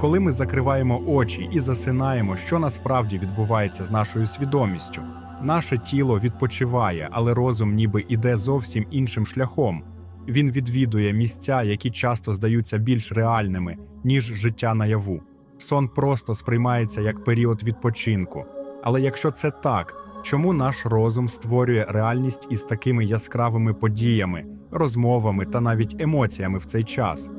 Коли ми закриваємо очі і засинаємо, що насправді відбувається з нашою свідомістю. Наше тіло відпочиває, але розум ніби іде зовсім іншим шляхом. Він відвідує місця, які часто здаються більш реальними, ніж життя наяву. Сон просто сприймається як період відпочинку. Але якщо це так, чому наш розум створює реальність із такими яскравими подіями, розмовами та навіть емоціями в цей час?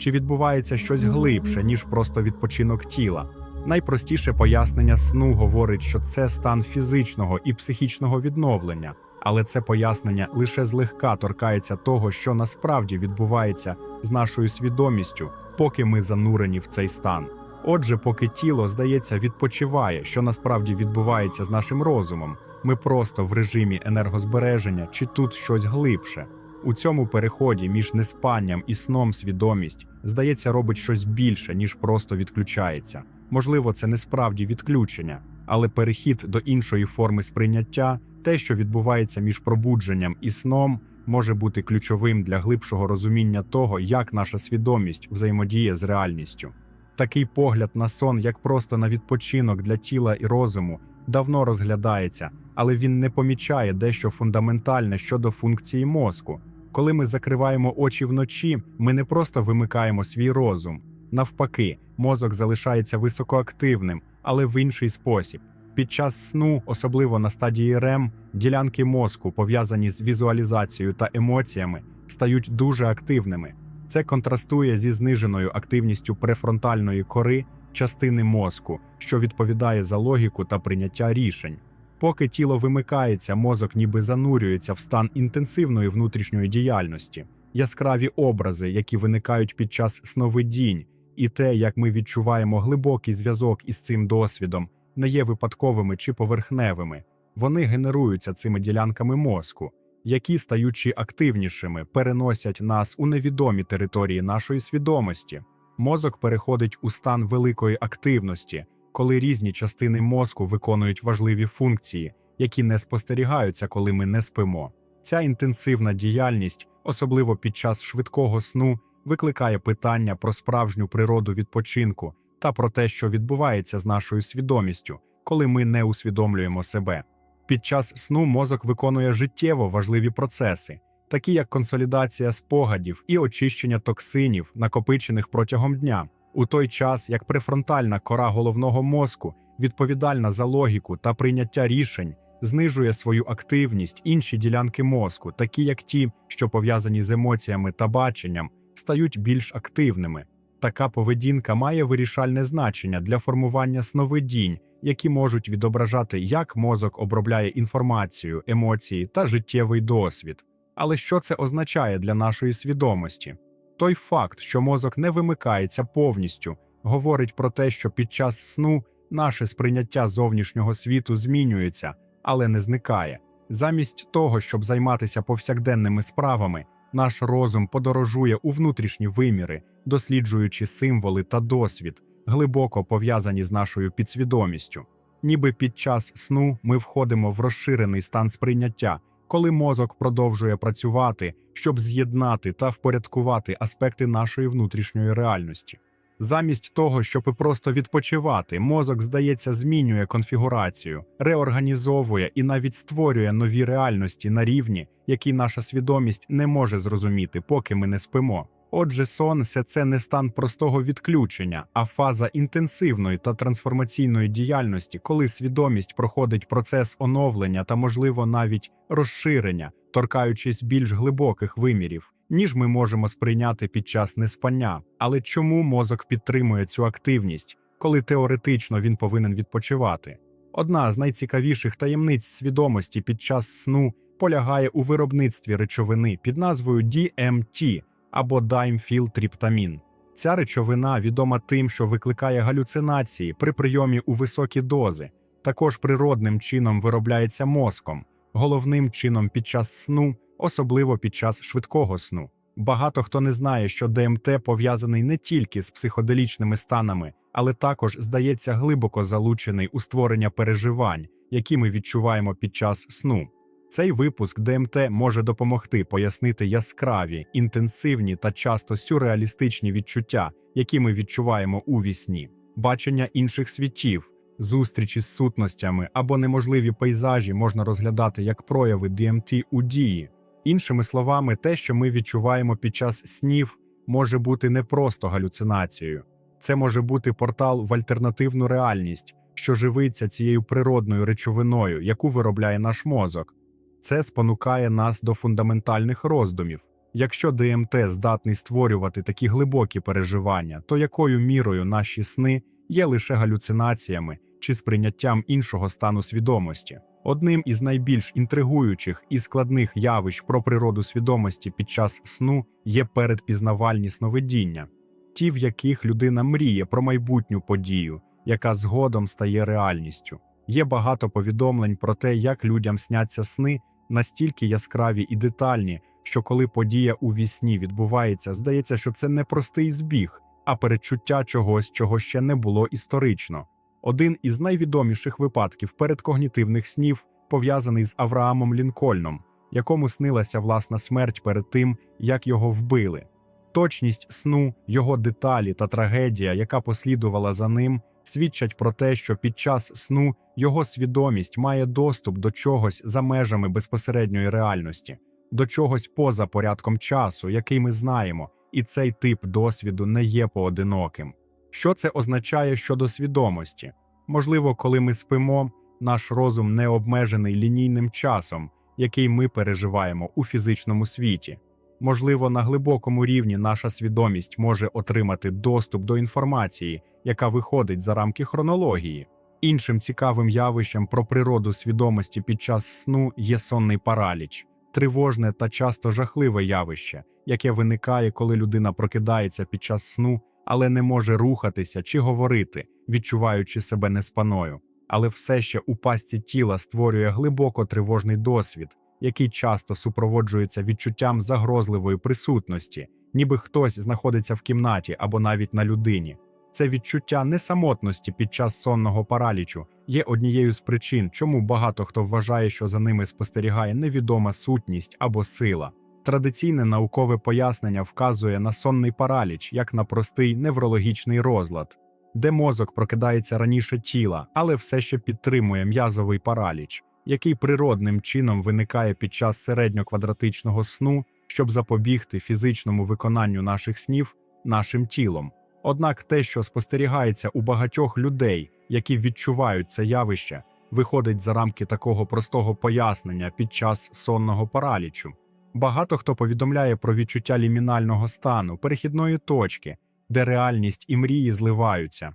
Чи відбувається щось глибше, ніж просто відпочинок тіла? Найпростіше пояснення сну говорить, що це стан фізичного і психічного відновлення, але це пояснення лише злегка торкається того, що насправді відбувається з нашою свідомістю, поки ми занурені в цей стан. Отже, поки тіло, здається, відпочиває, що насправді відбувається з нашим розумом, ми просто в режимі енергозбереження чи тут щось глибше. У цьому переході між неспанням і сном свідомість, здається, робить щось більше, ніж просто відключається. Можливо, це не справді відключення, але перехід до іншої форми сприйняття, те, що відбувається між пробудженням і сном, може бути ключовим для глибшого розуміння того, як наша свідомість взаємодіє з реальністю. Такий погляд на сон, як просто на відпочинок для тіла і розуму, давно розглядається, але він не помічає дещо фундаментальне щодо функції мозку. Коли ми закриваємо очі вночі, ми не просто вимикаємо свій розум. Навпаки, мозок залишається високоактивним, але в інший спосіб. Під час сну, особливо на стадії РЕМ, ділянки мозку, пов'язані з візуалізацією та емоціями, стають дуже активними. Це контрастує зі зниженою активністю префронтальної кори частини мозку, що відповідає за логіку та прийняття рішень. Поки тіло вимикається, мозок ніби занурюється в стан інтенсивної внутрішньої діяльності, яскраві образи, які виникають під час сновидінь, і те, як ми відчуваємо глибокий зв'язок із цим досвідом, не є випадковими чи поверхневими. Вони генеруються цими ділянками мозку, які, стаючи активнішими, переносять нас у невідомі території нашої свідомості. Мозок переходить у стан великої активності, коли різні частини мозку виконують важливі функції, які не спостерігаються, коли ми не спимо. Ця інтенсивна діяльність, особливо під час швидкого сну, викликає питання про справжню природу відпочинку та про те, що відбувається з нашою свідомістю, коли ми не усвідомлюємо себе. Під час сну мозок виконує життєво важливі процеси, такі як консолідація спогадів і очищення токсинів, накопичених протягом дня, у той час як префронтальна кора головного мозку, відповідальна за логіку та прийняття рішень, знижує свою активність, інші ділянки мозку, такі як ті, що пов'язані з емоціями та баченням, стають більш активними. Така поведінка має вирішальне значення для формування сновидінь, які можуть відображати, як мозок обробляє інформацію, емоції та життєвий досвід. Але що це означає для нашої свідомості? Той факт, що мозок не вимикається повністю, говорить про те, що під час сну наше сприйняття зовнішнього світу змінюється, але не зникає. Замість того, щоб займатися повсякденними справами, наш розум подорожує у внутрішні виміри, досліджуючи символи та досвід, глибоко пов'язані з нашою підсвідомістю. Ніби під час сну ми входимо в розширений стан сприйняття, коли мозок продовжує працювати, щоб з'єднати та впорядкувати аспекти нашої внутрішньої реальності. Замість того, щоб просто відпочивати, мозок, здається, змінює конфігурацію, реорганізовує і навіть створює нові реальності на рівні, які наша свідомість не може зрозуміти, поки ми не спимо. Отже, сон – це не стан простого відключення, а фаза інтенсивної та трансформаційної діяльності, коли свідомість проходить процес оновлення та, можливо, навіть розширення, торкаючись більш глибоких вимірів, ніж ми можемо сприйняти під час неспання. Але чому мозок підтримує цю активність, коли теоретично він повинен відпочивати? Одна з найцікавіших таємниць свідомості під час сну полягає у виробництві речовини під назвою DMT – або даймфілтриптамін. Ця речовина відома тим, що викликає галюцинації при прийомі у високі дози, також природним чином виробляється мозком, головним чином під час сну, особливо під час швидкого сну. Багато хто не знає, що ДМТ пов'язаний не тільки з психоделічними станами, але також здається глибоко залучений у створення переживань, які ми відчуваємо під час сну. Цей випуск ДМТ може допомогти пояснити яскраві, інтенсивні та часто сюрреалістичні відчуття, які ми відчуваємо у вісні, бачення інших світів, зустрічі з сутностями або неможливі пейзажі можна розглядати як прояви ДМТ у дії. Іншими словами, те, що ми відчуваємо під час снів, може бути не просто галюцинацією. Це може бути портал в альтернативну реальність, що живиться цією природною речовиною, яку виробляє наш мозок. Це спонукає нас до фундаментальних роздумів. Якщо ДМТ здатний створювати такі глибокі переживання, то якою мірою наші сни є лише галюцинаціями чи сприйняттям іншого стану свідомості? Одним із найбільш інтригуючих і складних явищ про природу свідомості під час сну є передпізнавальні сновидіння, ті, в яких людина мріє про майбутню подію, яка згодом стає реальністю. Є багато повідомлень про те, як людям сняться сни настільки яскраві і детальні, що коли подія у вісні відбувається, здається, що це не простий збіг, а передчуття чогось, чого ще не було історично. Один із найвідоміших випадків передкогнітивних снів пов'язаний з Авраамом Лінкольном, якому снилася власна смерть перед тим, як його вбили. Точність сну, його деталі та трагедія, яка послідувала за ним, свідчать про те, що під час сну його свідомість має доступ до чогось за межами безпосередньої реальності, до чогось поза порядком часу, який ми знаємо, і цей тип досвіду не є поодиноким. Що це означає щодо свідомості? Можливо, коли ми спимо, наш розум не обмежений лінійним часом, який ми переживаємо у фізичному світі. Можливо, на глибокому рівні наша свідомість може отримати доступ до інформації, яка виходить за рамки хронології. Іншим цікавим явищем про природу свідомості під час сну є сонний параліч, тривожне та часто жахливе явище, яке виникає, коли людина прокидається під час сну, але не може рухатися чи говорити, відчуваючи себе неспаною. Але все ще у пастці тіла створює глибоко тривожний досвід, який часто супроводжується відчуттям загрозливої присутності, ніби хтось знаходиться в кімнаті або навіть на людині. Це відчуття несамотності під час сонного паралічу є однією з причин, чому багато хто вважає, що за ними спостерігає невідома сутність або сила. Традиційне наукове пояснення вказує на сонний параліч як на простий неврологічний розлад, де мозок прокидається раніше тіла, але все ще підтримує м'язовий параліч, який природним чином виникає під час середньоквадратичного сну, щоб запобігти фізичному виконанню наших снів нашим тілом. Однак те, що спостерігається у багатьох людей, які відчувають це явище, виходить за рамки такого простого пояснення під час сонного паралічу. Багато хто повідомляє про відчуття лімінального стану, перехідної точки, де реальність і мрії зливаються.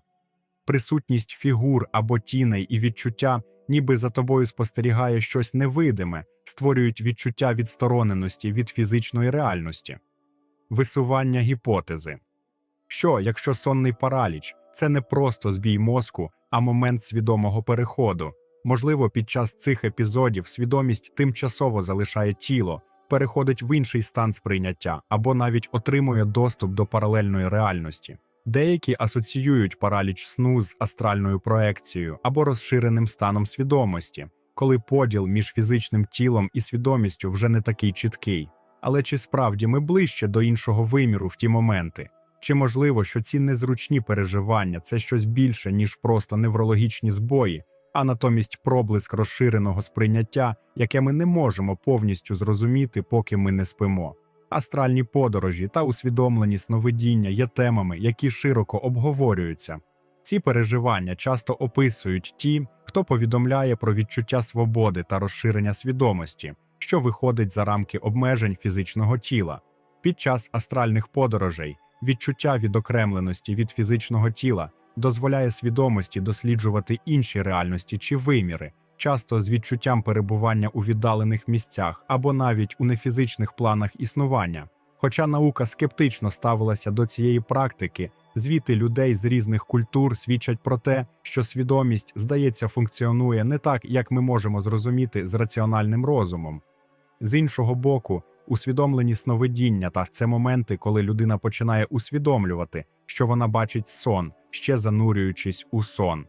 Присутність фігур або тіней і відчуття, ніби за тобою спостерігає щось невидиме, створюють відчуття відстороненості від фізичної реальності, висування гіпотези. Що, якщо сонний параліч це не просто збій мозку, а момент свідомого переходу? Можливо, під час цих епізодів свідомість тимчасово залишає тіло, переходить в інший стан сприйняття або навіть отримує доступ до паралельної реальності. Деякі асоціюють параліч сну з астральною проекцією або розширеним станом свідомості, коли поділ між фізичним тілом і свідомістю вже не такий чіткий. Але чи справді ми ближче до іншого виміру в ті моменти? Чи можливо, що ці незручні переживання це щось більше, ніж просто неврологічні збої, а натомість проблиск розширеного сприйняття, яке ми не можемо повністю зрозуміти, поки ми не спимо? Астральні подорожі та усвідомлені сновидіння є темами, які широко обговорюються. Ці переживання часто описують ті, хто повідомляє про відчуття свободи та розширення свідомості, що виходить за рамки обмежень фізичного тіла. Під час астральних подорожей відчуття відокремленості від фізичного тіла дозволяє свідомості досліджувати інші реальності чи виміри, часто з відчуттям перебування у віддалених місцях або навіть у нефізичних планах існування. Хоча наука скептично ставилася до цієї практики, звіти людей з різних культур свідчать про те, що свідомість, здається, функціонує не так, як ми можемо зрозуміти з раціональним розумом. З іншого боку, усвідомлені сновидіння та це моменти, коли людина починає усвідомлювати, що вона бачить сон, ще занурюючись у сон.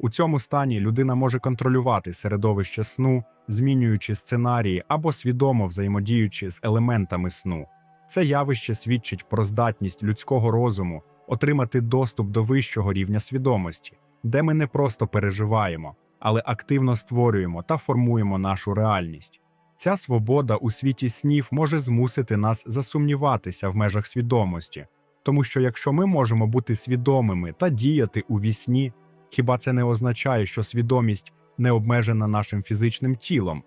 У цьому стані людина може контролювати середовище сну, змінюючи сценарії або свідомо взаємодіючи з елементами сну. Це явище свідчить про здатність людського розуму отримати доступ до вищого рівня свідомості, де ми не просто переживаємо, але активно створюємо та формуємо нашу реальність. Ця свобода у світі снів може змусити нас засумніватися в межах свідомості, тому що якщо ми можемо бути свідомими та діяти у вісні, хіба це не означає, що свідомість не обмежена нашим фізичним тілом?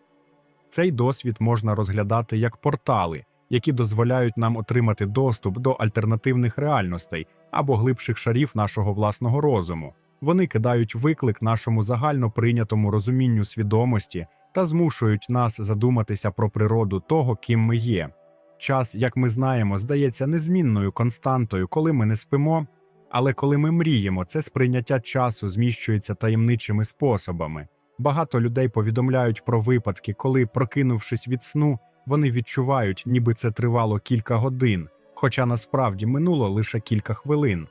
Цей досвід можна розглядати як портали, які дозволяють нам отримати доступ до альтернативних реальностей або глибших шарів нашого власного розуму. Вони кидають виклик нашому загально прийнятому розумінню свідомості та змушують нас задуматися про природу того, ким ми є. Час, як ми знаємо, здається незмінною константою, коли ми не спимо, але коли ми мріємо, це сприйняття часу зміщується таємничими способами. Багато людей повідомляють про випадки, коли, прокинувшись від сну, вони відчувають, ніби це тривало кілька годин, хоча насправді минуло лише кілька хвилин.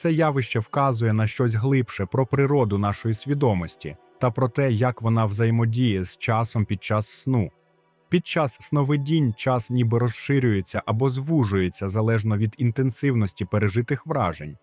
Це явище вказує на щось глибше про природу нашої свідомості та про те, як вона взаємодіє з часом під час сну. Під час сновидінь час ніби розширюється або звужується залежно від інтенсивності пережитих вражень.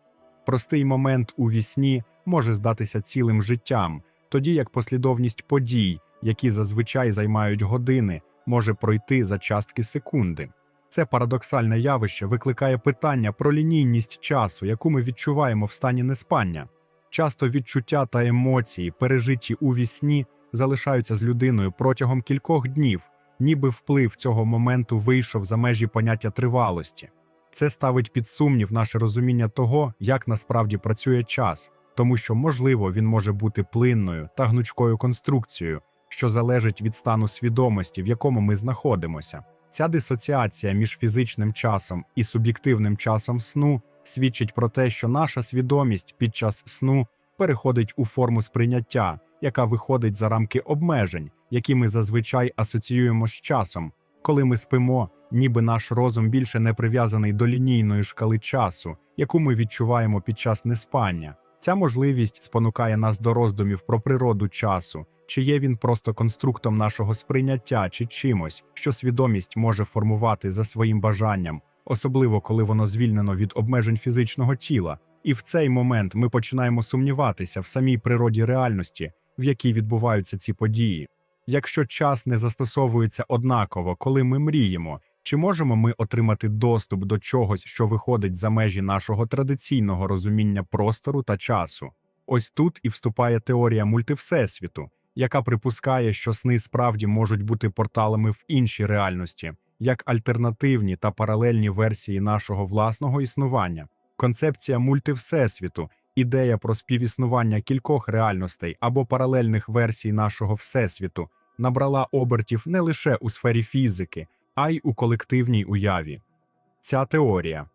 Простий момент у вісні може здатися цілим життям, тоді як послідовність подій, які зазвичай займають години, може пройти за частки секунди. Це парадоксальне явище викликає питання про лінійність часу, яку ми відчуваємо в стані неспання. Часто відчуття та емоції, пережиті у вісні, залишаються з людиною протягом кількох днів, ніби вплив цього моменту вийшов за межі поняття тривалості. Це ставить під сумнів наше розуміння того, як насправді працює час, тому що, можливо, він може бути плинною та гнучкою конструкцією, що залежить від стану свідомості, в якому ми знаходимося. Ця дисоціація між фізичним часом і суб'єктивним часом сну свідчить про те, що наша свідомість під час сну переходить у форму сприйняття, яка виходить за рамки обмежень, які ми зазвичай асоціюємо з часом. Коли ми спимо, ніби наш розум більше не прив'язаний до лінійної шкали часу, яку ми відчуваємо під час неспання. Ця можливість спонукає нас до роздумів про природу часу, чи є він просто конструктом нашого сприйняття чи чимось, що свідомість може формувати за своїм бажанням, особливо коли воно звільнено від обмежень фізичного тіла. І в цей момент ми починаємо сумніватися в самій природі реальності, в якій відбуваються ці події. Якщо час не застосовується однаково, коли ми мріємо, чи можемо ми отримати доступ до чогось, що виходить за межі нашого традиційного розуміння простору та часу? Ось тут і вступає теорія мультивсесвіту, яка припускає, що сни справді можуть бути порталами в інші реальності, як альтернативні та паралельні версії нашого власного існування. Концепція мультивсесвіту ідея про співіснування кількох реальностей або паралельних версій нашого всесвіту набрала обертів не лише у сфері фізики, а й у колективній уяві. Ця теорія,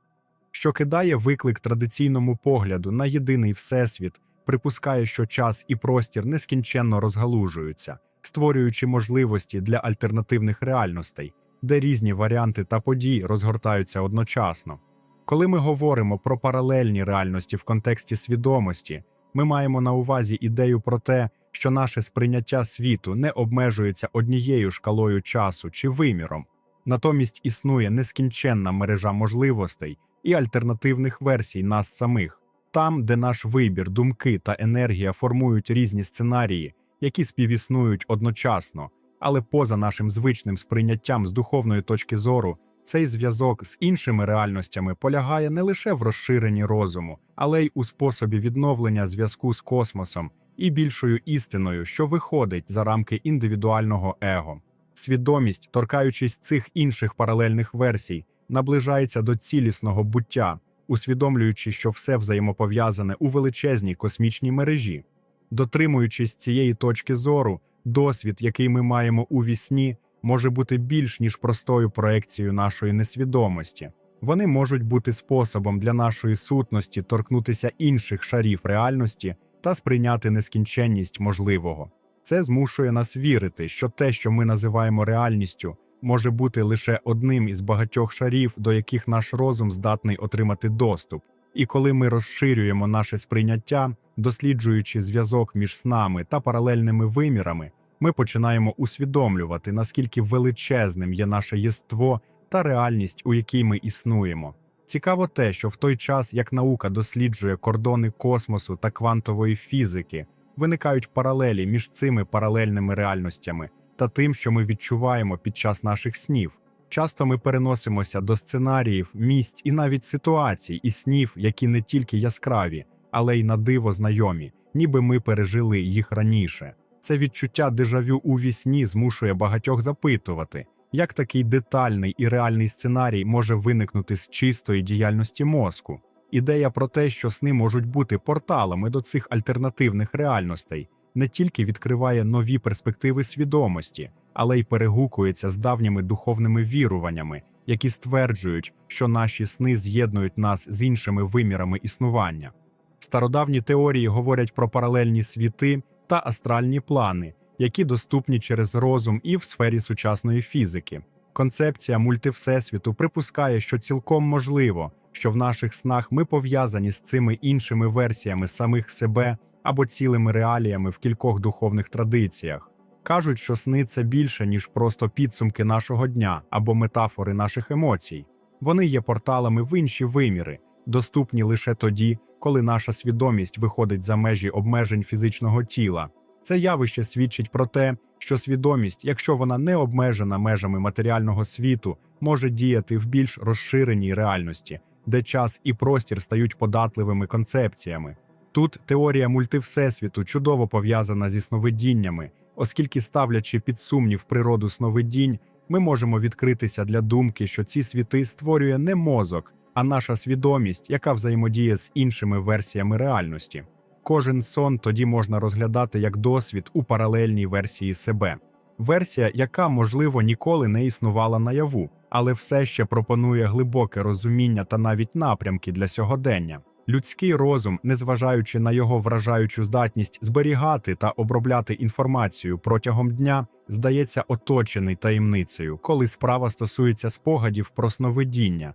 що кидає виклик традиційному погляду на єдиний всесвіт, припускає, що час і простір нескінченно розгалужуються, створюючи можливості для альтернативних реальностей, де різні варіанти та події розгортаються одночасно. Коли ми говоримо про паралельні реальності в контексті свідомості, ми маємо на увазі ідею про те, що наше сприйняття світу не обмежується однією шкалою часу чи виміром, натомість існує нескінченна мережа можливостей і альтернативних версій нас самих, там, де наш вибір, думки та енергія формують різні сценарії, які співіснують одночасно, але поза нашим звичним сприйняттям з духовної точки зору. Цей зв'язок з іншими реальностями полягає не лише в розширенні розуму, але й у способі відновлення зв'язку з космосом і більшою істиною, що виходить за рамки індивідуального его. Свідомість, торкаючись цих інших паралельних версій, наближається до цілісного буття, усвідомлюючи, що все взаємопов'язане у величезній космічній мережі. Дотримуючись цієї точки зору, досвід, який ми маємо у вісні, може бути більш ніж простою проекцією нашої несвідомості. Вони можуть бути способом для нашої сутності торкнутися інших шарів реальності та сприйняти нескінченність можливого. Це змушує нас вірити, що те, що ми називаємо реальністю, може бути лише одним із багатьох шарів, до яких наш розум здатний отримати доступ. І коли ми розширюємо наше сприйняття, досліджуючи зв'язок між снами та паралельними вимірами, ми починаємо усвідомлювати, наскільки величезним є наше єство та реальність, у якій ми існуємо. Цікаво те, що в той час, як наука досліджує кордони космосу та квантової фізики, виникають паралелі між цими паралельними реальностями та тим, що ми відчуваємо під час наших снів. Часто ми переносимося до сценаріїв, місць і навіть ситуацій і снів, які не тільки яскраві, але й на диво знайомі, ніби ми пережили їх раніше. Це відчуття дежавю у вісні змушує багатьох запитувати, як такий детальний і реальний сценарій може виникнути з чистої діяльності мозку. Ідея про те, що сни можуть бути порталами до цих альтернативних реальностей, не тільки відкриває нові перспективи свідомості, але й перегукується з давніми духовними віруваннями, які стверджують, що наші сни з'єднують нас з іншими вимірами існування. Стародавні теорії говорять про паралельні світи та астральні плани, які доступні через розум і в сфері сучасної фізики. Концепція мультивсесвіту припускає, що цілком можливо, що в наших снах ми пов'язані з цими іншими версіями самих себе або цілими реаліями в кількох духовних традиціях. Кажуть, що сни це більше, ніж просто підсумки нашого дня або метафори наших емоцій. Вони є порталами в інші виміри, доступні лише тоді, коли наша свідомість виходить за межі обмежень фізичного тіла. Це явище свідчить про те, що свідомість, якщо вона не обмежена межами матеріального світу, може діяти в більш розширеній реальності, де час і простір стають податливими концепціями. Тут теорія мультивсесвіту чудово пов'язана зі сновидіннями, оскільки, ставлячи під сумнів природу сновидінь, ми можемо відкритися для думки, що ці світи створює не мозок, а наша свідомість, яка взаємодіє з іншими версіями реальності. Кожен сон тоді можна розглядати як досвід у паралельній версії себе. Версія, яка, можливо, ніколи не існувала наяву, але все ще пропонує глибоке розуміння та навіть напрямки для сьогодення. Людський розум, незважаючи на його вражаючу здатність зберігати та обробляти інформацію протягом дня, здається оточений таємницею, коли справа стосується спогадів про сновидіння.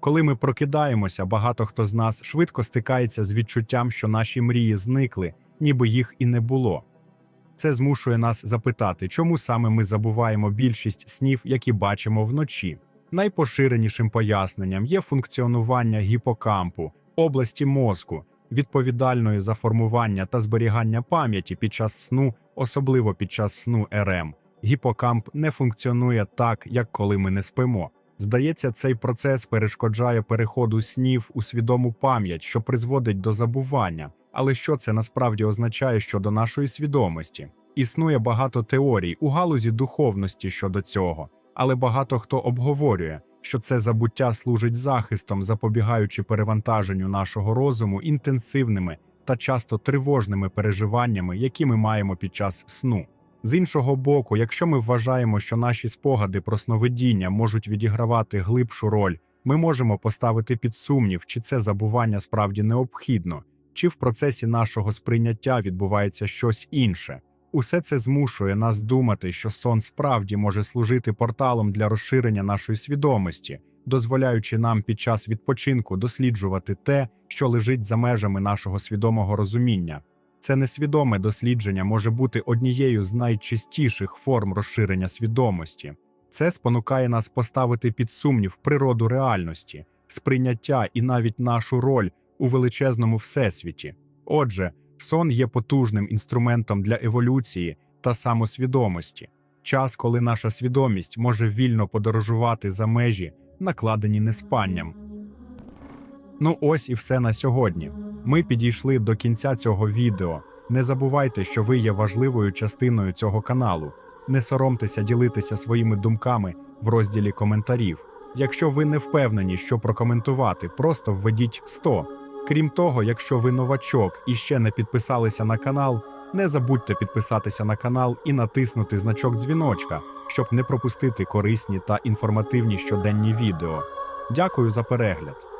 Коли ми прокидаємося, багато хто з нас швидко стикається з відчуттям, що наші мрії зникли, ніби їх і не було. Це змушує нас запитати, чому саме ми забуваємо більшість снів, які бачимо вночі. Найпоширенішим поясненням є функціонування гіпокампу, області мозку, відповідальної за формування та зберігання пам'яті під час сну, особливо під час сну РМ. Гіпокамп не функціонує так, як коли ми не спимо. Здається, цей процес перешкоджає переходу снів у свідому пам'ять, що призводить до забування. Але що це насправді означає щодо нашої свідомості? Існує багато теорій у галузі духовності щодо цього, але багато хто обговорює, що це забуття служить захистом, запобігаючи перевантаженню нашого розуму інтенсивними та часто тривожними переживаннями, які ми маємо під час сну. З іншого боку, якщо ми вважаємо, що наші спогади про сновидіння можуть відігравати глибшу роль, ми можемо поставити під сумнів, чи це забування справді необхідно, чи в процесі нашого сприйняття відбувається щось інше. Усе це змушує нас думати, що сон справді може служити порталом для розширення нашої свідомості, дозволяючи нам під час відпочинку досліджувати те, що лежить за межами нашого свідомого розуміння. Це несвідоме дослідження може бути однією з найчастіших форм розширення свідомості. Це спонукає нас поставити під сумнів природу реальності, сприйняття і навіть нашу роль у величезному всесвіті. Отже, сон є потужним інструментом для еволюції та самосвідомості, час, коли наша свідомість може вільно подорожувати за межі, накладені неспанням. Ну ось і все на сьогодні. Ми підійшли до кінця цього відео. Не забувайте, що ви є важливою частиною цього каналу. Не соромтеся ділитися своїми думками в розділі коментарів. Якщо ви не впевнені, що прокоментувати, просто введіть 100. Крім того, якщо ви новачок і ще не підписалися на канал, не забудьте підписатися на канал і натиснути значок дзвіночка, щоб не пропустити корисні та інформативні щоденні відео. Дякую за перегляд!